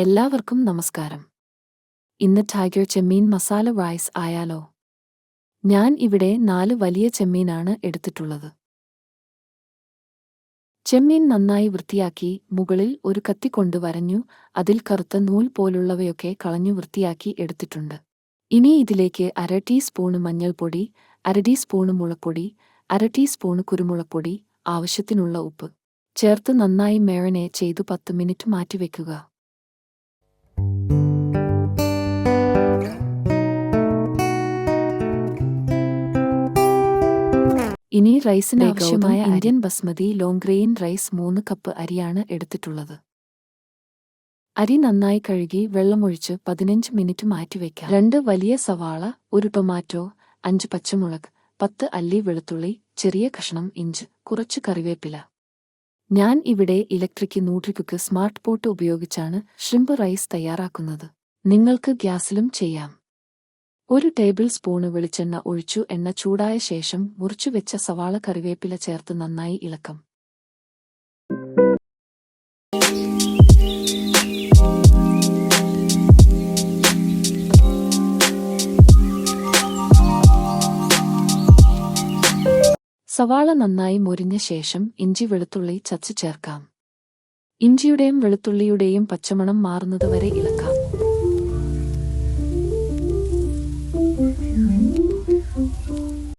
എല്ലാവർക്കും നമസ്കാരം. ഇന്ന് ടൈഗർ ചെമ്മീൻ മസാല റൈസ് ആയാലോ? ഞാൻ ഇവിടെ നാല് വലിയ ചെമ്മീനാണ് എടുത്തിട്ടുള്ളത്. ചെമ്മീൻ നന്നായി വൃത്തിയാക്കി മുകളിൽ ഒരു കത്തി കൊണ്ട് വരഞ്ഞു അതിൽ കറുത്ത നൂൽ പോലുള്ളവയൊക്കെ കളഞ്ഞു വൃത്തിയാക്കി എടുത്തിട്ടുണ്ട്. ഇനി ഇതിലേക്ക് അര ടീസ്പൂണ് മഞ്ഞൾപ്പൊടി അര ടീസ്പൂണ് മുളപ്പൊടി അര ടീസ്പൂണ് കുരുമുളപ്പൊടി ആവശ്യത്തിനുള്ള ഉപ്പ്. ചേർത്ത് നന്നായി മേഴനെ ചെയ്തു പത്ത് മിനിറ്റ് മാറ്റിവെക്കുക. റൈസിന് ആവശ്യമായ Indian basmati long grain rice മൂന്ന് കപ്പ് അരിയാണ് എടുത്തിട്ടുള്ളത്. അരി നന്നായി കഴുകി വെള്ളമൊഴിച്ച് പതിനഞ്ച് മിനിറ്റ് മാറ്റിവെക്കാം രണ്ട് വലിയ സവാള ഒരു ടൊമാറ്റോ അഞ്ച് പച്ചമുളക് പത്ത് അല്ലി വെളുത്തുള്ളി ചെറിയ കഷ്ണം ഇഞ്ച് കുറച്ച് കറിവേപ്പില. ഞാൻ ഇവിടെ ഇലക്ട്രിക് നൂട്രിക്കുക്ക് സ്മാർട്ട് പോട്ട് ഉപയോഗിച്ചാണ് ഷ്രിമ്പ് റൈസ് തയ്യാറാക്കുന്നത്. നിങ്ങൾക്ക് ഗ്യാസിലും ചെയ്യാം. ഒരു ടേബിൾ സ്പൂണ് വെളിച്ചെണ്ണ ഒഴിച്ചു എണ്ണ ചൂടായ ശേഷം മുറിച്ചുവെച്ച സവാള കറിവേപ്പില ചേർത്ത് നന്നായി ഇളക്കം. സവാള നന്നായി മുരിഞ്ഞ ശേഷം ഇഞ്ചി വെളുത്തുള്ളി ചച്ചു ചേർക്കാം. ഇഞ്ചിയുടെയും വെളുത്തുള്ളിയുടെയും പച്ചമണം മാറുന്നതുവരെ ഇളക്കാം.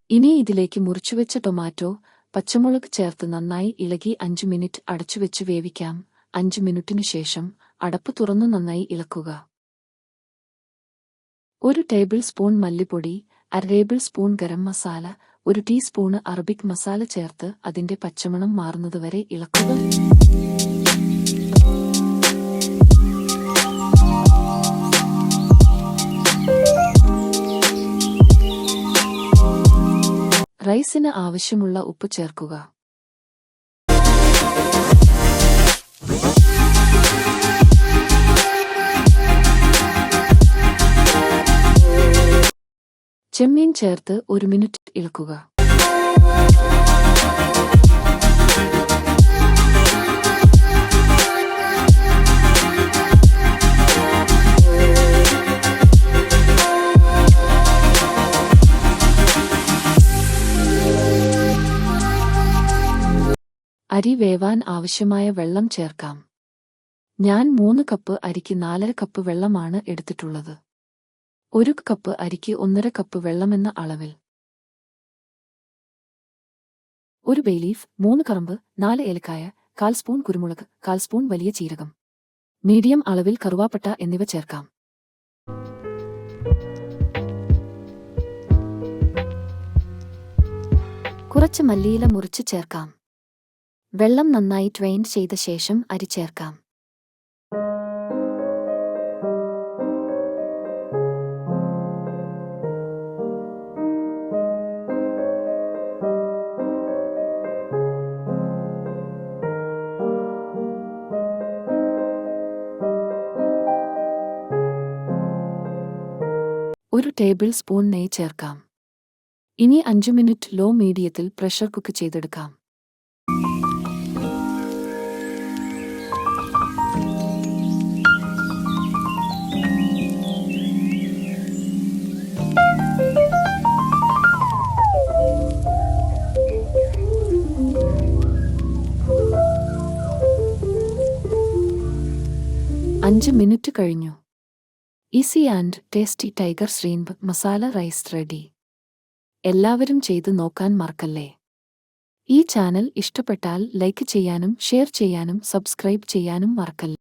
ഇനി ഇതിലേക്ക് മുറിച്ചുവെച്ച ടൊമാറ്റോ പച്ചമുളക് ചേർത്ത് നന്നായി ഇളകി അഞ്ചു മിനിറ്റ് അടച്ചുവെച്ച് വേവിക്കാം. അഞ്ചു മിനിറ്റിനു ശേഷം അടപ്പ് തുറന്നു നന്നായി ഇളക്കുക. ഒരു ടേബിൾ സ്പൂൺ മല്ലിപ്പൊടി അര ടേബിൾ സ്പൂൺ ഗരം മസാല ഒരു ടീസ്പൂണ് അറബിക് മസാല ചേർത്ത് അതിന്റെ പച്ചമണം മാറുന്നതുവരെ ഇളക്കുക. റൈസിന് ആവശ്യമുള്ള ഉപ്പ് ചേർക്കുക. ചെമ്മീൻ ചേർത്ത് ഒരു മിനിറ്റ് ഇളക്കുക. അരി വേവാൻ ആവശ്യമായ വെള്ളം ചേർക്കാം. ഞാൻ മൂന്ന് കപ്പ് അരിക്ക് നാലര കപ്പ് വെള്ളമാണ് എടുത്തിട്ടുള്ളത്. ഒരു കപ്പ് അരിക്ക് ഒന്നര കപ്പ് വെള്ളമെന്ന അളവിൽ. ഒരു ബേലീഫ് മൂന്ന് കറമ്പ് നാല് ഏലക്കായ കാൽ സ്പൂൺ കുരുമുളക് കാൽ സ്പൂൺ വലിയ ചീരകം. മീഡിയം അളവിൽ കറുവാപ്പട്ട എന്നിവ ചേർക്കാം. കുറച്ച് മല്ലിയില മുറിച്ച് ചേർക്കാം. വെള്ളം നന്നായി ട്രെയിൻ ചെയ്ത ശേഷം അരി ചേർക്കാം. ഒരു ടേബിൾ സ്പൂൺ നെയ്യ് ചേർക്കാം. ഇനി അഞ്ചു മിനിറ്റ് ലോ മീഡിയത്തിൽ പ്രഷർ കുക്ക് ചെയ്തെടുക്കാം. അഞ്ച് മിനിറ്റ് കഴിഞ്ഞു. Easy and tasty tiger shrimp masala rice ready. എല്ലാവരും ചെയ്തു നോക്കാൻ മറക്കല്ലേ? ഈ ചാനൽ ഇഷ്ടപ്പെട്ടാൽ ലൈക്ക് ചെയ്യാനും ഷെയർ ചെയ്യാനും സബ്സ്ക്രൈബ് ചെയ്യാനും മറക്കല്ലേ?